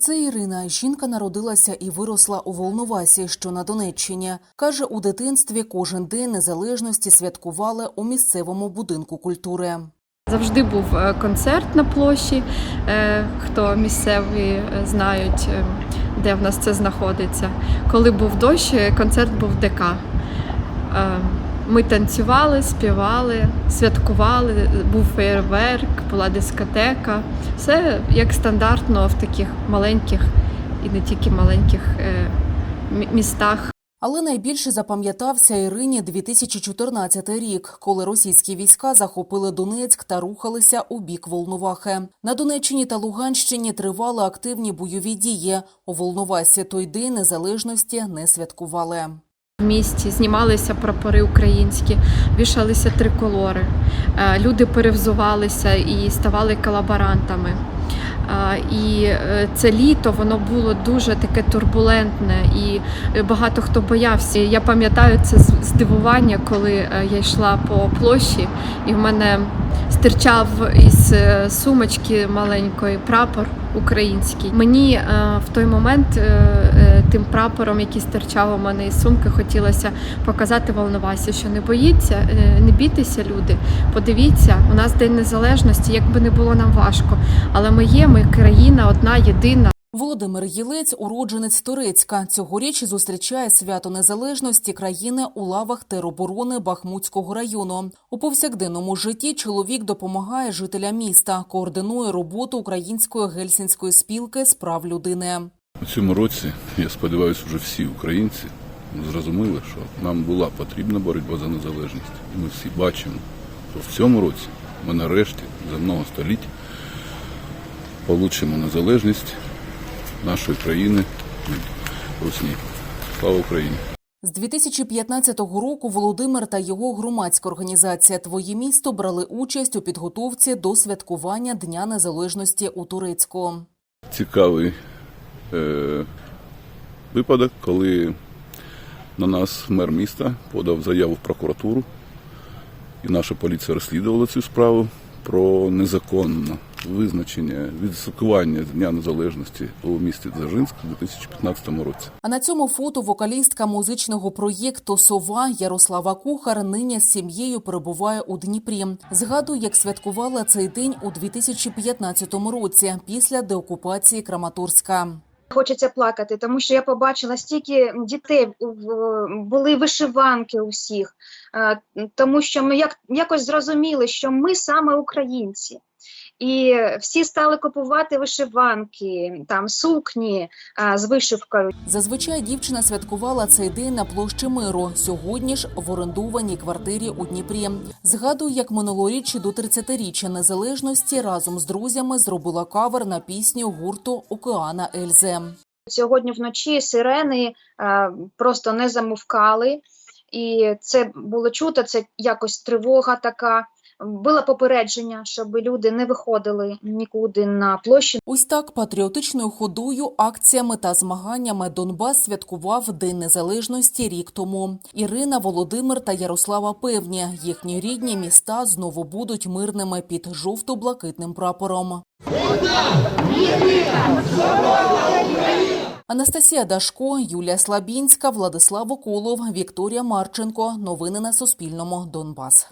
Це Ірина. Жінка народилася і виросла у Волновасі, що на Донеччині. Каже, у дитинстві кожен день незалежності святкували у місцевому будинку культури. Завжди був е, концерт на площі. Е, Хто місцеві е, знають, де в нас це знаходиться. Коли був дощ, концерт був в ДК. Ми танцювали, співали, святкували, був феєрверк, була дискотека. Все як стандартно в таких маленьких і не тільки маленьких е, містах. Але найбільше запам'ятався Ірині 2014 рік, коли російські війська захопили Донецьк та рухалися у бік Волновахи. На Донеччині та Луганщині тривали активні бойові дії. У Волновасі той день незалежності не святкували. В місті знімалися прапори українські, вішалися триколори. Е, Люди перевзувалися і ставали колаборантами. Е, І е, це літо воно було дуже таке турбулентне, і багато хто боявся. Я пам'ятаю це здивування, коли я йшла по площі, і в мене стирчав із е, сумочки маленької прапор український. Мені е, в той момент е, тим прапором, який стирчав у мене із сумки, хотілося показати Волновасі, що не боїться, не бійтеся, люди. Подивіться, у нас день незалежності, як би не було нам важко, але ми є, ми країна одна, єдина. Володимир Єлець, уродженець Турецька, цьогоріч зустрічає свято незалежності країни у лавах тероборони Бахмутського району. У повсякденному житті чоловік допомагає жителям міста, координує роботу української гельсінської спілки з прав людини. У цьому році, я сподіваюся, вже всі українці зрозуміли, що нам була потрібна боротьба за незалежність. Ми всі бачимо, що в цьому році ми нарешті за много століть получимо незалежність нашої країни Русні. Слава Україні! З 2015 року Володимир та його громадська організація Твоє місто брали участь у підготовці до святкування Дня Незалежності у Турецьку. цікавий е, випадок, коли на нас мер міста подав заяву в прокуратуру, і наша поліція розслідувала цю справу про незаконне визначення відсвяткування Дня Незалежності у місті Дзержинськ у 2015 році. А на цьому фото вокалістка музичного проєкту Сова Ярослава Кухар нині з сім'єю перебуває у Дніпрі. Згадує, як святкувала цей день у 2015 році після деокупації Краматорська. Хочеться плакати, тому що я побачила стільки дітей, в- були вишиванки у всіх, е, тому що ми як, якось зрозуміли, що ми саме українці. І всі стали купувати вишиванки, там сукні е, з вишивкою. Зазвичай дівчина святкувала цей день на площі миру. Сьогодні ж в орендованій квартирі у Дніпрі. Згадує, як минулоріч до 30-річчя незалежності разом з друзями зробила кавер на пісню гурту Океана Ельзе. Сьогодні вночі сирени е, просто не замовкали, і це було чути, це якось тривога така. Було попередження, щоб люди не виходили нікуди на площі, Ось так патріотичною ходою, акціями та змаганнями Донбас святкував День Незалежності рік тому. Ірина, Володимир та Ярослава певні, їхні рідні міста знову будуть мирними під жовто-блакитним прапором. Анастасія Дашко, Юлія Слабінська, Владислав Околов, Вікторія Марченко. Новини на Суспільному. Донбас.